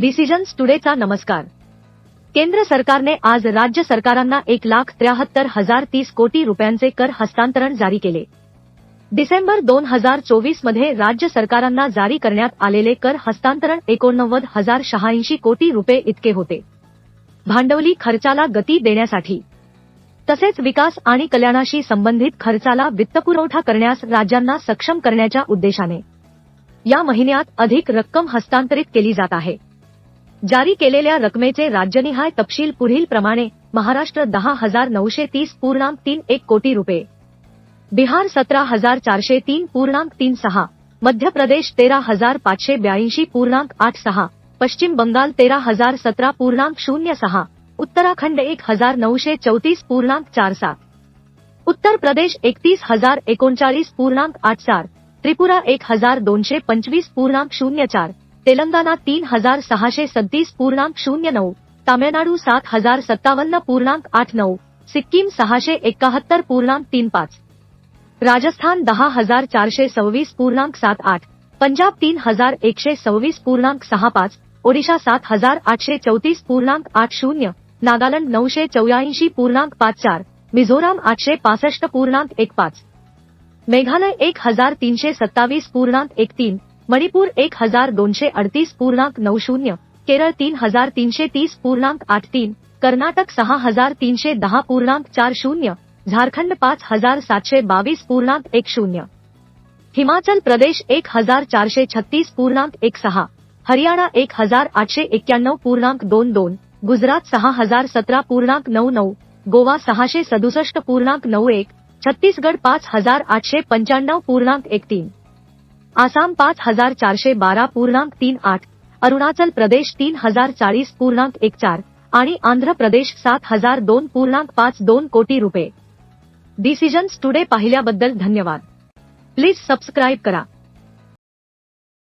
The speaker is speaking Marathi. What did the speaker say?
डिसिजन्स टुडेचा नमस्कार. केंद्र सरकारने आज राज्य सरकारांना एक लाख त्र्याहत्तर हजार तीस कोटी रुपयांचे कर हस्तांतरण जारी केले. डिसेंबर दोन हजार चोवीसमध्ये राज्य सरकारांना जारी करण्यात आलेले कर हस्तांतरण एकोणनव्वद हजार शहाऐंशी कोटी रुपये इतके होते. भांडवली खर्चाला गती देण्यासाठी. तसेच विकास आणि कल्याणाशी संबंधित खर्चाला वित्तपुरवठा करण्यास राज्यांना सक्षम करण्याच्या उद्देशाने. या महिन्यात अधिक रक्कम हस्तांतरित केली जात आहे. जारी केलेल्या रकमेचे राज्यनिहाय तपशील पुढील प्रमाणे महाराष्ट्र दहा हजार नऊशे तीस पूर्णांक तीन एक कोटी रुपये. बिहार सतरा हजार चारशे तीन पूर्णांक तीन सहा. मध्य प्रदेश तेरा हजार पाचशे ब्याऐंशी पूर्णांक आठ सहा. पश्चिम बंगाल तेरा हजार सतरा पूर्णांक शून्य सहा. उत्तराखंड एक हजार नऊशे चौतीस पूर्णांक चार सात. उत्तर प्रदेश एकतीस हजार एकोणचाळीस पूर्णांक आठ चार. त्रिपुरा एक हजार दोनशे पंचवीस पूर्णांक शून्य चार. तेलंगणा तीन हजार सहाशे सदतीस पूर्णांक शून्य नऊ तामिळनाडू सात हजार सत्तावन्न पूर्णांक आठ नऊ सिक्कीम सहाशे एकाहत्तर पूर्णांक तीन पाच. राजस्थान दहा हजार चारशे सव्वीस पूर्णांक सात आठ पंजाब तीन हजार एकशे सव्वीस पूर्णांक सहा पाच ओडिशा सात हजार आठशे चौतीस पूर्णांक आठ शून्य नागालँड नऊशे चौऱ्याऐंशी पूर्णांक पाच चार मिझोराम आठशे पासष्ट पूर्णांक एक पाच. मेघालय एक हजार तीनशे सत्तावीस पूर्णांक एक तीन मणिपूर एक हजार दोनशे अडतीस पूर्णांक नऊ शून्य केरळ तीन हजार तीनशे तीस पूर्णांक आठ तीन कर्नाटक सहा हजार तीनशे दहा पूर्णांक चार शून्य झारखंड पाच हजार सातशे बावीस पूर्णांक एक शून्य. हिमाचल प्रदेश एक हजार चारशे छत्तीस पूर्णांक एक सहा हरियाणा एक हजार आठशे एक्क्याण्णव पूर्णांक दोन दोन गुजरात सहा हजार सतरा पूर्णांक नऊ नऊ गोवा सहाशे सदुसष्ट पूर्णांक नऊ एक छत्तीसगड पाच हजार आठशे पंच्याण्णव पूर्णांक एक तीन. आसाम पाच हजार चारशे बारा पूर्णांक तीन आठ अरुणाचल प्रदेश तीन हजार चाळीस पूर्णांक एक चार आणि आंध्र प्रदेश सात हजार दोन पूर्णांक पाच दोन कोटी रुपये. डिसिजन्स टुडे पाहिल्याबद्दल धन्यवाद. प्लीज सबस्क्राईब करा.